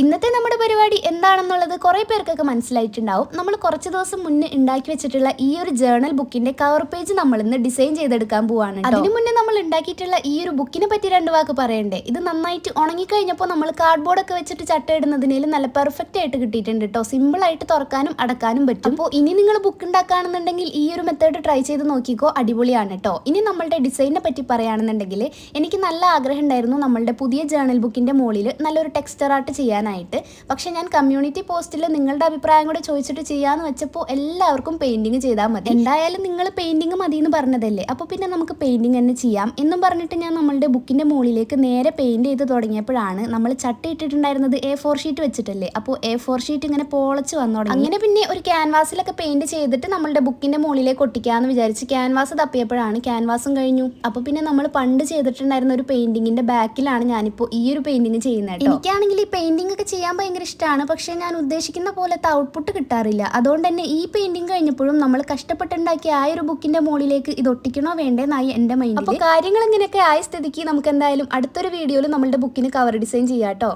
ഇന്നത്തെ നമ്മുടെ പരിപാടി എന്താണെന്നുള്ളത് കുറേ പേർക്കൊക്കെ മനസ്സിലായിട്ടുണ്ടാവും. നമ്മൾ കുറച്ച് ദിവസം മുന്നേ ഉണ്ടാക്കി വെച്ചിട്ടുള്ള ഈ ഒരു ജേർണൽ ബുക്കിന്റെ കവർ പേജ് നമ്മൾ ഇന്ന് ഡിസൈൻ ചെയ്തെടുക്കാൻ പോവാണ്. അതിനു മുന്നേ നമ്മൾ ഉണ്ടാക്കിയിട്ടുള്ള ഈ ഒരു ബുക്കിനെ പറ്റി രണ്ട് വാക്ക് പറയണ്ടേ? ഇത് നന്നായിട്ട് ഉണങ്ങിക്കഴിഞ്ഞപ്പോൾ നമ്മൾ കാർഡ്ബോർഡ് ഒക്കെ വെച്ചിട്ട് ചട്ട ഇടുന്നതിനേലും നല്ല പെർഫെക്റ്റ് ആയിട്ട് കിട്ടിയിട്ടുണ്ട് കേട്ടോ സിമ്പിൾ ആയിട്ട് തുറക്കാനും അടക്കാനും പറ്റും. അപ്പോൾ ഇനി നിങ്ങൾ ബുക്ക് ഉണ്ടാക്കുകയാണെന്നുണ്ടെങ്കിൽ ഈ ഒരു മെത്തേഡ് ട്രൈ ചെയ്ത് നോക്കിക്കോ. അടിപൊളിയാണ് കേട്ടോ ഇനി നമ്മളുടെ ഡിസൈനെ പറ്റി പറയുകയാണെന്നുണ്ടെങ്കിൽ എനിക്ക് നല്ല ആഗ്രഹം ഉണ്ടായിരുന്നു നമ്മളുടെ പുതിയ ജേർണൽ ബുക്കിന്റെ മുകളിൽ നല്ലൊരു ടെക്സ്റ്റർ ആർട്ട് ചെയ്യാനായിട്ട്. പക്ഷെ ഞാൻ കമ്മ്യൂണിറ്റി പോസ്റ്റിൽ നിങ്ങളുടെ അഭിപ്രായം കൂടെ ചോദിച്ചിട്ട് ചെയ്യാന്ന് വെച്ചപ്പോൾ എല്ലാവർക്കും പെയിന്റിങ് ചെയ്താൽ മതി. എന്തായാലും നിങ്ങൾ പെയിന്റിങ് മതി എന്ന് പറഞ്ഞതല്ലേ? അപ്പോൾ പിന്നെ നമുക്ക് പെയിന്റിങ് തന്നെ ചെയ്യാം എന്നും പറഞ്ഞിട്ട് ഞാൻ നമ്മളുടെ ബുക്കിന്റെ മുകളിലേക്ക് നേരെ പെയിന്റ് ചെയ്ത് തുടങ്ങിയപ്പോഴാണ് നമ്മൾ ചട്ടി ഇട്ടിട്ടുണ്ടായിരുന്നത് എ ഫോർ ഷീറ്റ് വെച്ചിട്ടല്ലേ? അപ്പോൾ എ ഫോർ ഷീറ്റ് ഇങ്ങനെ പോളച്ച് വന്നു തുടങ്ങി. അങ്ങനെ പിന്നെ ഒരു ക്യാൻവാസിലൊക്കെ പെയിന്റ് ചെയ്തിട്ട് നമ്മളുടെ ബുക്കിന്റെ മുകളിലേക്ക് ഒട്ടിക്കാന്ന് വിചാരിച്ച് ക്യാൻവാസ് തപ്പിയപ്പോഴാണ് ക്യാൻവാസും കഴിഞ്ഞു. അപ്പോൾ പിന്നെ നമ്മൾ പണ്ട് ചെയ്തിട്ടുണ്ടായിരുന്ന ഒരു പെയിന്റിങ്ങിന്റെ ബാക്കിലാണ് ഞാനിപ്പോൾ ഈ ഒരു പെയിന്റിങ് ചെയ്യുന്നത് എനിക്കാണെങ്കിൽ ഈ പെയിന്റിംഗ് ഒക്കെ ചെയ്യാൻ ഭയങ്കര ഇഷ്ടമാണ് പക്ഷേ ഞാൻ ഉദ്ദേശിക്കുന്ന പോലത്തെ ഔട്ട്പുട്ട് കിട്ടാറില്ല. അതുകൊണ്ട് തന്നെ ഈ പെയിന്റിംഗ് കഴിഞ്ഞപ്പോഴും നമ്മൾ കഷ്ടപ്പെട്ടുണ്ടാക്കിയ ആ ഒരു ബുക്കിന്റെ മുകളിലേക്ക് ഇത് ഒട്ടിക്കണോ വേണ്ടേന്നായി എന്റെ മൈൻഡ് അപ്പോൾ കാര്യങ്ങൾ ഇങ്ങനെയൊക്കെ ആയ സ്ഥിതിക്ക് നമുക്ക് എന്തായാലും അടുത്തൊരു വീഡിയോയിൽ നമ്മളുടെ ബുക്കിന് കവർ ഡിസൈൻ ചെയ്യാം കേട്ടോ